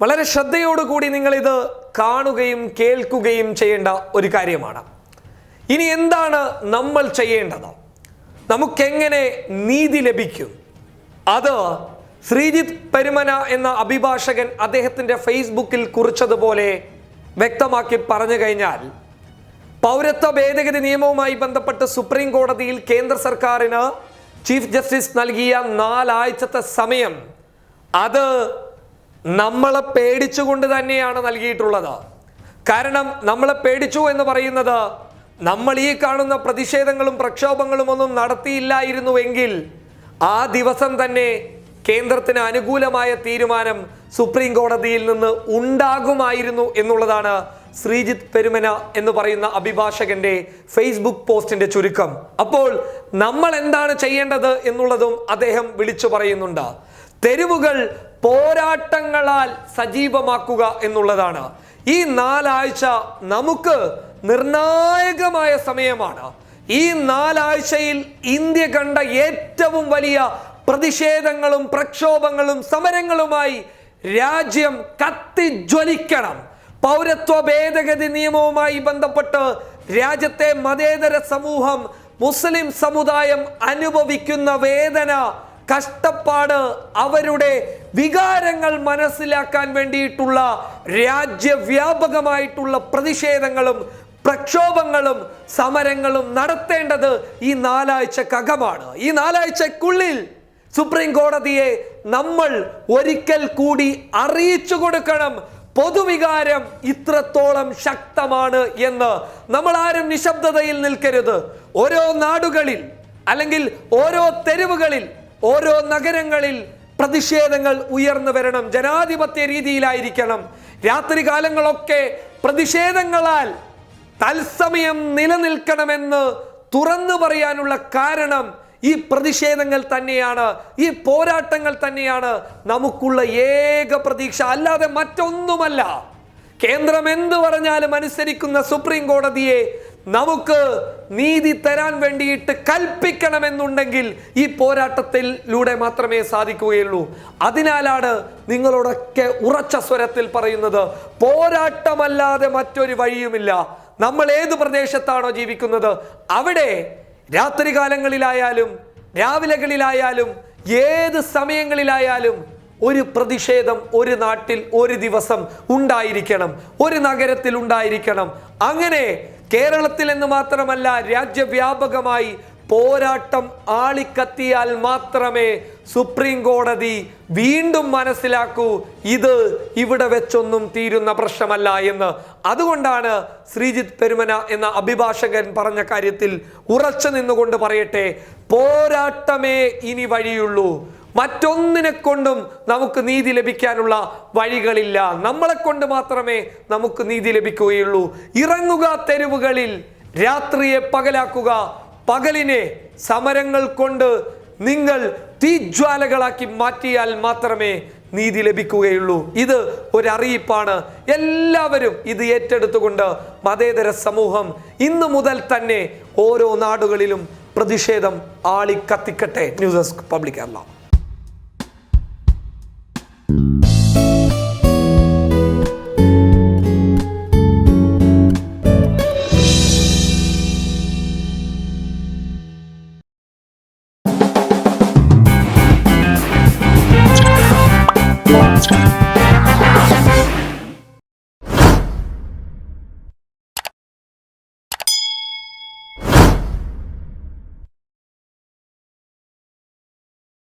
വളരെ ശ്രദ്ധയോടുകൂടി നിങ്ങളിത് കാണുകയും കേൾക്കുകയും ചെയ്യേണ്ട ഒരു കാര്യമാണ്. ഇനി എന്താണ് നമ്മൾ ചെയ്യേണ്ടത്? നമുക്കെങ്ങനെ നീതി ലഭിക്കും? അത് ശ്രീജിത്ത് പെരുമന എന്ന അഭിഭാഷകൻ അദ്ദേഹത്തിന്റെ ഫേസ്ബുക്കിൽ കുറിച്ചതുപോലെ വ്യക്തമാക്കി പറഞ്ഞു കഴിഞ്ഞാൽ പൗരത്വ ഭേദഗതി നിയമവുമായി ബന്ധപ്പെട്ട് സുപ്രീം കോടതിയിൽ കേന്ദ്ര സർക്കാരിന് ചീഫ് ജസ്റ്റിസ് നൽകിയ നാലാഴ്ചത്തെ സമയം അത് നമ്മളെ പേടിച്ചുകൊണ്ട് തന്നെയാണ് നൽകിയിട്ടുള്ളത്. കാരണം നമ്മളെ പേടിച്ചു എന്ന് പറയുന്നത് നമ്മൾ ഈ കാണുന്ന പ്രതിഷേധങ്ങളും പ്രക്ഷോഭങ്ങളും ഒന്നും നടത്തിയില്ലായിരുന്നുവെങ്കിൽ ആ ദിവസം തന്നെ കേന്ദ്രത്തിന് അനുകൂലമായ തീരുമാനം സുപ്രീം കോടതിയിൽ നിന്ന് ഉണ്ടാകുമായിരുന്നു എന്നുള്ളതാണ് ശ്രീജിത്ത് പെരുമന എന്ന് പറയുന്ന അഭിഭാഷകന്റെ ഫേസ്ബുക്ക് പോസ്റ്റിന്റെ ചുരുക്കം. അപ്പോൾ നമ്മൾ എന്താണ് ചെയ്യേണ്ടത് എന്നുള്ളതും അദ്ദേഹം വിളിച്ചു പറയുന്നുണ്ട്. തെരുവുകൾ പോരാട്ടങ്ങളാൽ സജീവമാക്കുക എന്നുള്ളതാണ്. ഈ നാലാഴ്ച നമുക്ക് നിർണായകമായ സമയമാണ്. ഈ നാലാഴ്ചയിൽ ഇന്ത്യ കണ്ട ഏറ്റവും വലിയ പ്രതിഷേധങ്ങളും പ്രക്ഷോഭങ്ങളും സമരങ്ങളുമായി രാജ്യം കത്തിജ്വലിക്കണം. പൗരത്വ ഭേദഗതി നിയമവുമായി ബന്ധപ്പെട്ട് രാജ്യത്തെ മതേതര സമൂഹം മുസ്ലിം സമുദായം അനുഭവിക്കുന്ന വേദന കഷ്ടപ്പാട് അവരുടെ വികാരങ്ങൾ മനസ്സിലാക്കാൻ വേണ്ടിയിട്ടുള്ള രാജ്യവ്യാപകമായിട്ടുള്ള പ്രതിഷേധങ്ങളും പ്രക്ഷോഭങ്ങളും സമരങ്ങളും നടത്തേണ്ടത് ഈ നാലാഴ്ചക്കകമാണ്. ഈ നാലാഴ്ചക്കുള്ളിൽ സുപ്രീം കോടതിയെ നമ്മൾ ഒരിക്കൽ കൂടി അറിയിച്ചു കൊടുക്കണം. പൊതുവികാരം ഇത്രത്തോളം ശക്തമാണ് എന്ന്. നമ്മൾ ആരും നിശബ്ദതയിൽ നിൽക്കരുത്. ഓരോ നാടുകളിൽ അല്ലെങ്കിൽ ഓരോ തെരുവുകളിൽ ഓരോ നഗരങ്ങളിൽ പ്രതിഷേധങ്ങൾ ഉയർന്നു വരണം. ജനാധിപത്യ രീതിയിലായിരിക്കണം. രാത്രി കാലങ്ങളൊക്കെ പ്രതിഷേധങ്ങളാൽ തത്സമയം നിലനിൽക്കണമെന്ന് തുറന്നു പറയാനുള്ള കാരണം ഈ പ്രതിഷേധങ്ങൾ തന്നെയാണ്. ഈ പോരാട്ടങ്ങൾ തന്നെയാണ് നമുക്കുള്ള ഏക പ്രതീക്ഷ. അല്ലാതെ മറ്റൊന്നുമല്ല. കേന്ദ്രം എന്ത് പറഞ്ഞാലും അനുസരിക്കുന്ന സുപ്രീം കോടതിയെ നമുക്ക് നീതി തരാൻ വേണ്ടിയിട്ട് കൽപ്പിക്കണമെന്നുണ്ടെങ്കിൽ ഈ പോരാട്ടത്തിലൂടെ മാത്രമേ സാധിക്കുകയുള്ളൂ. അതിനാലാണ് നിങ്ങളോടൊക്കെ ഉറച്ച സ്വരത്തിൽ പറയുന്നത് പോരാട്ടമല്ലാതെ മറ്റൊരു വഴിയുമില്ല. നമ്മൾ ഏത് പ്രദേശത്താണോ ജീവിക്കുന്നത്? അവിടെ രാത്രികാലങ്ങളിലായാലും രാവിലെകളിലായാലും ഏത് സമയങ്ങളിലായാലും ഒരു പ്രതിഷേധം ഒരു നാട്ടിൽ ഒരു ദിവസം ഉണ്ടായിരിക്കണം. ഒരു നഗരത്തിൽ ഉണ്ടായിരിക്കണം. അങ്ങനെ കേരളത്തിൽ എന്ന് മാത്രമല്ല രാജ്യവ്യാപകമായി പോരാട്ടം ആളിക്കത്തിയാൽ മാത്രമേ സുപ്രീം കോടതി വീണ്ടും മനസ്സിലാക്കൂ ഇത് ഇവിടെ വെച്ചൊന്നും തീരുന്ന പ്രശ്നമല്ല എന്ന്. അതുകൊണ്ടാണ് ശ്രീജിത്ത് പെരുമന എന്ന അഭിഭാഷകൻ പറഞ്ഞ കാര്യത്തിൽ ഉറച്ചു നിന്നുകൊണ്ട് പറയട്ടെ പോരാട്ടമേ ഇനി വഴിയുള്ളൂ. മറ്റൊന്നിനെ കൊണ്ടും നമുക്ക് നീതി ലഭിക്കാനുള്ള വഴികളില്ല. നമ്മളെ കൊണ്ട് മാത്രമേ നമുക്ക് നീതി ലഭിക്കുകയുള്ളൂ. ഇറങ്ങുക തെരുവുകളിൽ രാത്രിയെ പകലാക്കുക. പകലിനെ സമരങ്ങൾ കൊണ്ട് നിങ്ങൾ തീജ്വാലകളാക്കി മാറ്റിയാൽ മാത്രമേ നീതി ലഭിക്കുകയുള്ളൂ. ഇത് ഒരറിയിപ്പാണ്. എല്ലാവരും ഇത് ഏറ്റെടുത്തുകൊണ്ട് മതേതര സമൂഹം ഇന്നു മുതൽ തന്നെ ഓരോ നാടുകളിലും പ്രതിഷേധം ആളിക്കത്തിക്കട്ടെ. News desk public Kerala. next time.